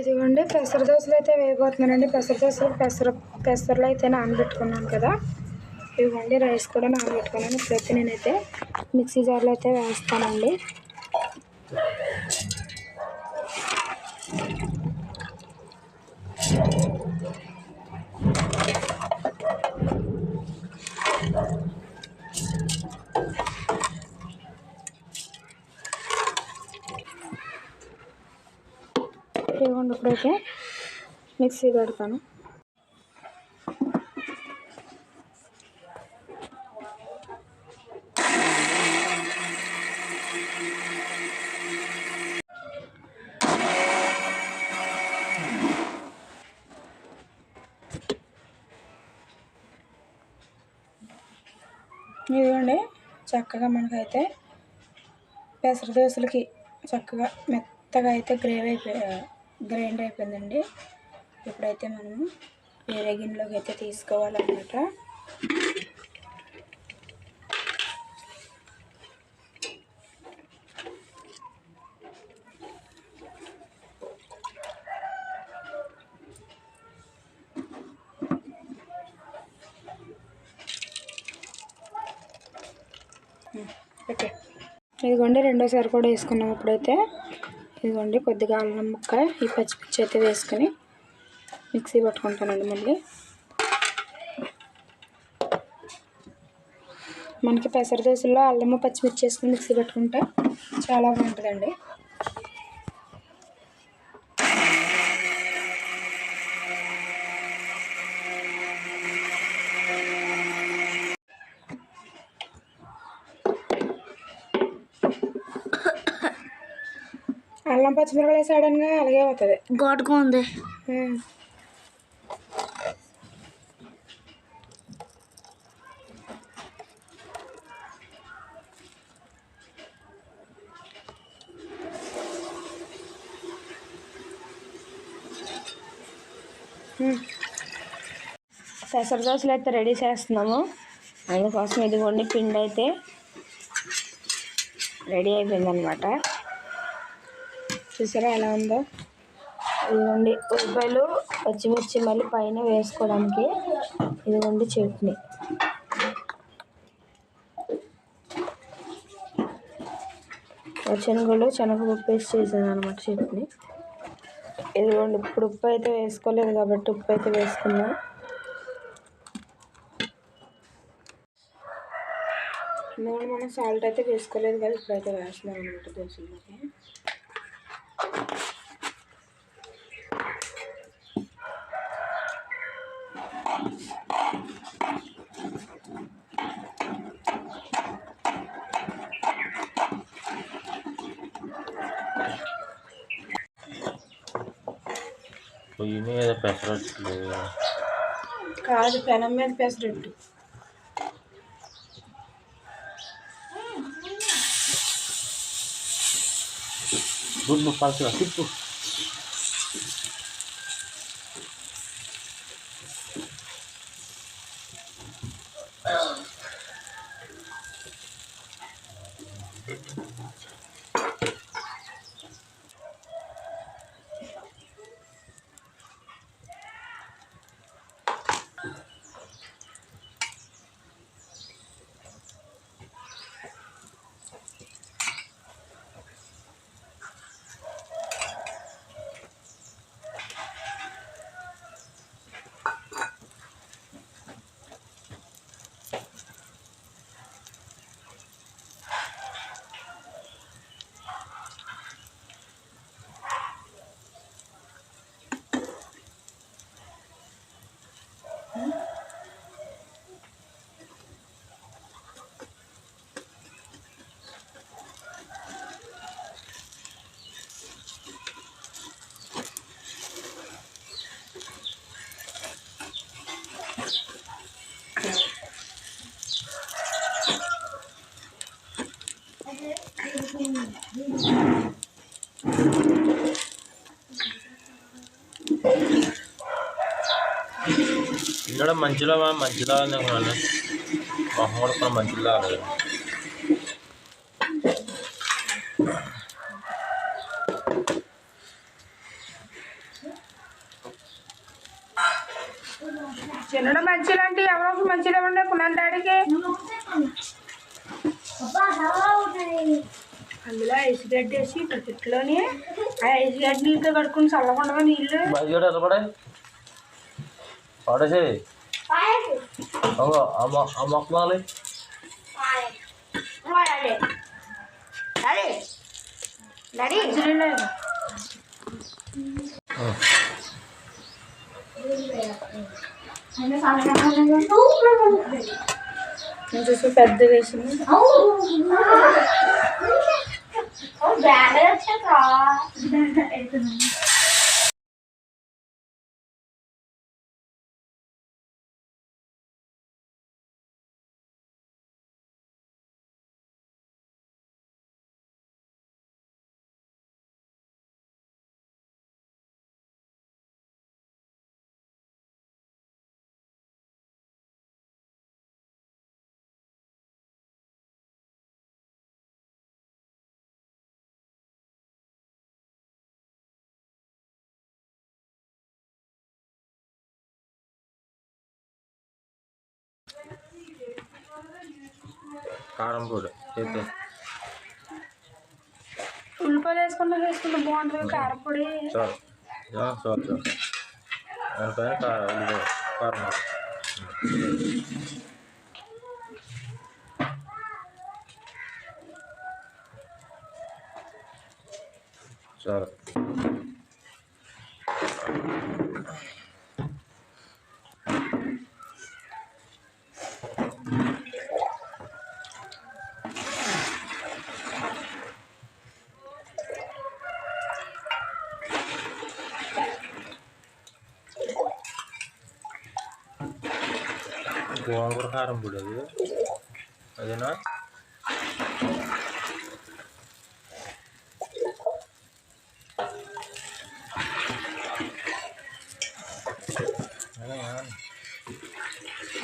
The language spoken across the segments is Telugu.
ఇదిగోండి పెసర దోశలు అయితే వేయబోతున్నానండి. పెసర దోశలు పెసర పెసరలు అయితే నానబెట్టుకున్నాను కదా. ఇదిగోండి రైస్ కూడా నానబెట్టుకున్నాను. ఇప్పుడైతే నేనైతే మిక్సీ జార్లో అయితే వేస్తానండి. ఇదిగోండి ఇప్పుడైతే. మిక్సీ పెడతాను. ఇదిగోండి చక్కగా మనకైతే పెసర దోశలకి చక్కగా మెత్తగా అయితే గ్రేవీ అయిపోయి గ్రైండ్ అయిపోయిందండి. ఇప్పుడైతే మనము వేరే గిన్నెలోకి అయితే తీసుకోవాలన్నమాట. ఓకే. ఇదిగోండి రెండోసారి కూడా వేసుకున్నాం ఇప్పుడైతే. ఇదిగోండి కొద్దిగా అల్లం ముక్క ఈ పచ్చిమిర్చి అయితే వేసుకొని మిక్సీ పట్టుకుంటానండి మళ్ళీ. మనకి పెసర దోశల్లో అల్లము పచ్చిమిర్చి వేసుకుని మిక్సీ పట్టుకుంటే చాలా బాగుంటుందండి. అల్లం పచ్చిమిరపకాయ సడన్గా అలాగే అవుతుంది ఘాటుగా ఉంది. పెసర దోశలు అయితే రెడీ చేస్తున్నాము. అందుకోసం ఇదిగోండి పిండి అయితే రెడీ అయిపోయిందనమాట. చూసారా ఎలా ఉందో? ఇదిగోండి ఉల్లిపాయలు పచ్చిమిర్చి మళ్ళీ పైన వేసుకోవడానికి ఇదిగోండి చట్నీ. శనగలు శనగపప్పు వేసి చేశాను అనమాట చట్నీ. ఇదిగోండి ఇప్పుడు ఉప్పు అయితే వేసుకోలేదు కాబట్టి ఉప్పు అయితే వేసుకున్నాం నూనె మనం సాల్ట్ అయితే వేసుకోలేదు కదా ఇప్పుడైతే వేస్తున్నాం అనమాట దోశల్లోకి పొయ్యి మీద పెసరట్లు కాదు పెనం మీద pesarattu. Bruno não fala que eu assisto ഇവിടെ മഞ്ചില മഞ്ചില ഞങ്ങളാണ് മഹോടൊപ്പം മഞ്ചില ആളുകൾ చిన్నడు మంచిలు అంటే ఎవరికి మంచిలో ఉండే కులండాడికి అందులో ఐస్ గడ్డ వేసి ప్రతిలోని ఆ ఐస్ గడ్డ నీళ్ళతో కడుక్కుని చల్లకుండా నీళ్ళు? పడేసి అమ్మ ఆ మొక్క మాలి మంచినీళ్ళు నేను చూసి పెద్ద వేసింది కారం పొడి చేద్దాం. ఉల్లిపాయలు వేసుకున్నా వేసుకుంటే బాగుంటుంది కారపొడి చాలు. చాలు చాలు చాలు. దానిపైన కారం ఉల్లిపాయ, కారం పొడి. చాలు. గోంగూర కారం పొడి అది అదేనా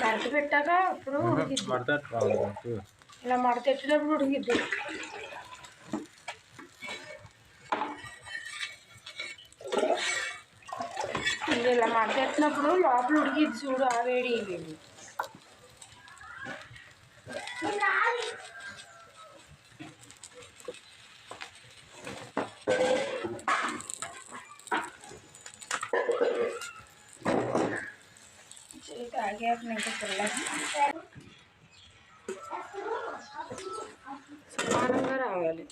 మడత పెట్టాక అప్పుడు ఉడికిద్ది మడత ఇలా మడత పెట్టేటప్పుడు ఉడికిద్ది ఇది ఇలా మడత పెట్టినప్పుడు లోపల ఉడికిద్ది చూడు ఆ వేడి ఈ వేడి तो आगे अपने को चलना है। नंबर आवाले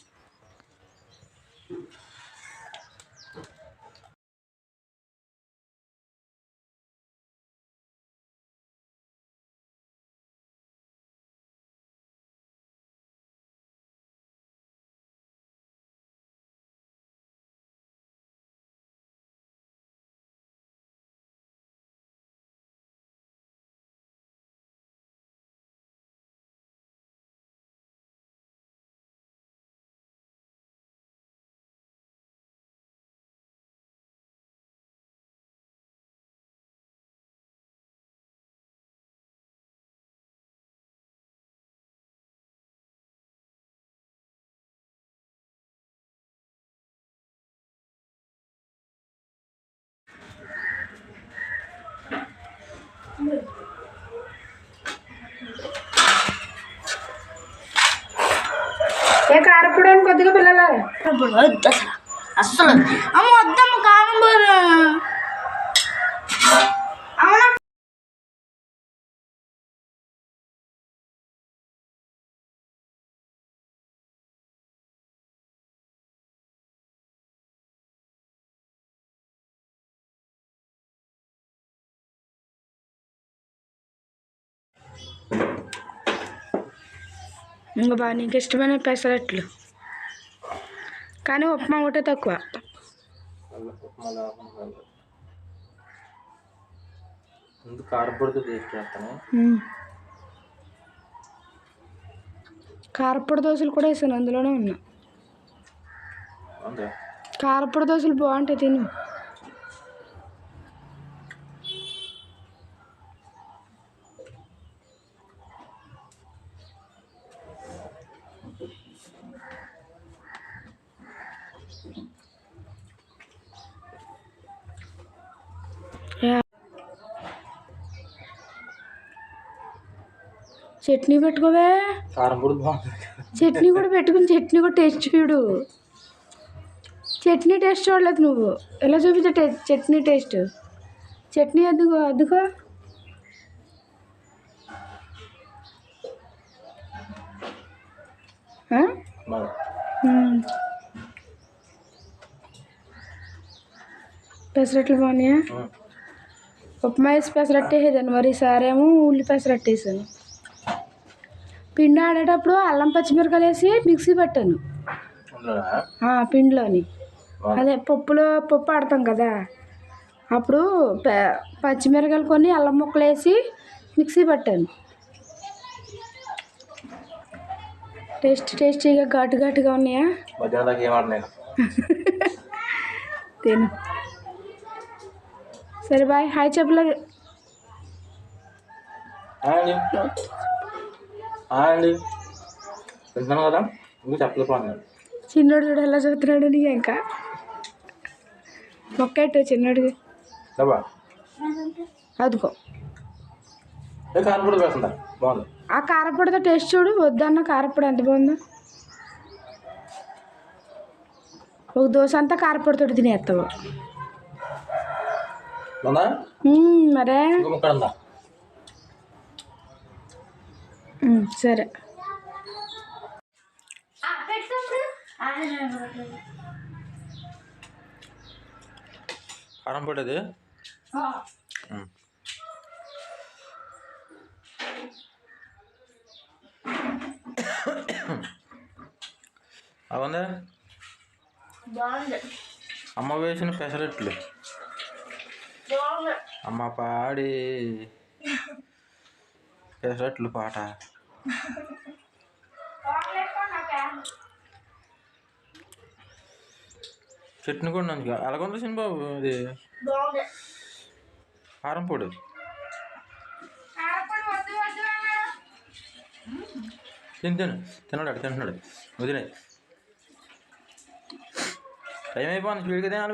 పిల్లలు వద్దు అసలు అస్సలు అమ్మ వద్దమ్మ కారం అవునా ఇంకా బాగా నీకు ఇష్టమైన పెసరట్లు? కానీ ఉప్మా ఒకటే తక్కువ. ముందు కారపొడితో టేస్ట్ చేస్తాను. మ్మ్. కారపొడి దోశలు కూడా వేసాను అందులోనే ఉన్నా. కారపొడి దోశలు బాగుంటాయి తిను. చట్నీ పెట్టుకోవే? కారం చట్నీ కూడా పెట్టుకుని చట్నీ కూడా టేస్ట్ చూడు. చట్నీ టేస్ట్ చూడలేదు నువ్వు. ఎలా చూపించా టే చట్నీ టేస్ట్? చట్నీ అద్దుకో అద్దుకో. పెసరట్లు బాగున్నాయా. ఉప్మా వేసి పెసరట్టు వేసేదాన్ని. మరి ఈసారేమో ఉల్లి పెసరట్టు వేసాను పిండి ఆడేటప్పుడు అల్లం పచ్చిమిరకాయలు వేసి మిక్సీ పెట్టాను. పిండిలోని. అదే పప్పులో పప్పు ఆడతాం కదా. అప్పుడు పచ్చిమిరకాయలు కొన్ని అల్లం ముక్కలు వేసి మిక్సీ పట్టాను. టేస్ట్ టేస్టీగా ఘాటు ఘాటుగా ఉన్నాయా? తిను. సరే బాయ్. హాయ్ చెప్పలేదు అండి తింటున్నాను కదా? ఇంకా చిన్నోడు చూడు ఎలా చూస్తున్నాడు నీకు ఇంకా? మొక్కట్టు చిన్నోడికి. డబ్బా అదుకో ఏ కారం పొడి వేస్తుందా బాగుంది. ఆ కారపొడితో టేస్ట్ చూడు వద్దన్న కారపొడి ఎంత బాగుందో. ఒక దోశ అంతా కారపొడితో తినేస్తావు. మరే ఇంకో ముక్కడ ఉందా మ్మ్, సరే. కారం పొడి అది? ఉమ్. అవుందా? బాగుంది అమ్మ వేసిన పెసరట్లు అమ్మ పాడి. పెసరట్లు పాట. చట్నీ కూడా మంచిగా అలాగొంది సినిమా బాబు ఇది? బాగుంది. కారం పొడి. తిను తిను. తిన్నాడు తింటున్నాడు. వదిలే. టైం అయిపోయింది స్పీడ్గా తినాలి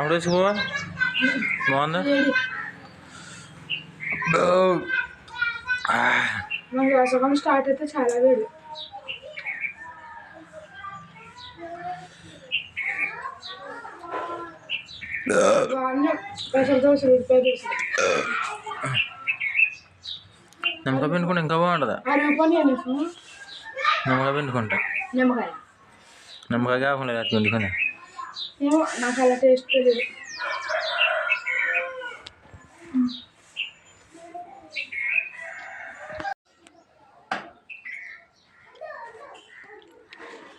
కూడా వేసుకోవా బాగుందా మన వేసవకాలం స్టార్ట్ అయితే చాలా వేడి బాగుంది పెసర దోశ ఉల్లిపాయ దోశ నిమ్మకాయ పిండుకుంటే ఇంకా బాగుంటుందా నిమ్మకాయ పిండుకుంటా. నిమ్మకాయ. నిమ్మకాయ కాకుండా నాకు అలా టేస్ట్ తెలియదు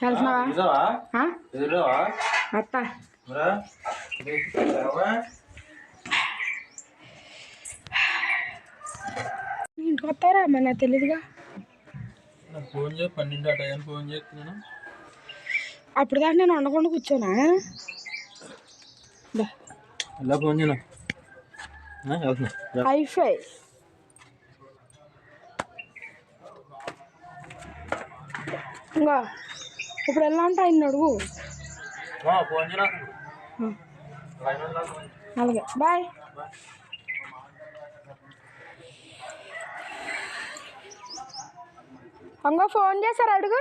వెళ్తున్నావా? అత్త. ఇంటికి వస్తారా అమ్మ నాకు తెలియదుగా ఫోన్ చేయి పన్నెండు ఆ ఫోన్ చేస్తున్నాను. అప్పుడు దాకా నేను వండకుండా కూర్చోనా? ఎలా ఫోన్ చేయనా? హైఫై. ఇంకా ఇప్పుడు ఎలా అంటే ఆయన అడుగు? అలాగే. బాయ్. అంగో ఫోన్ చేశారు అడుగు.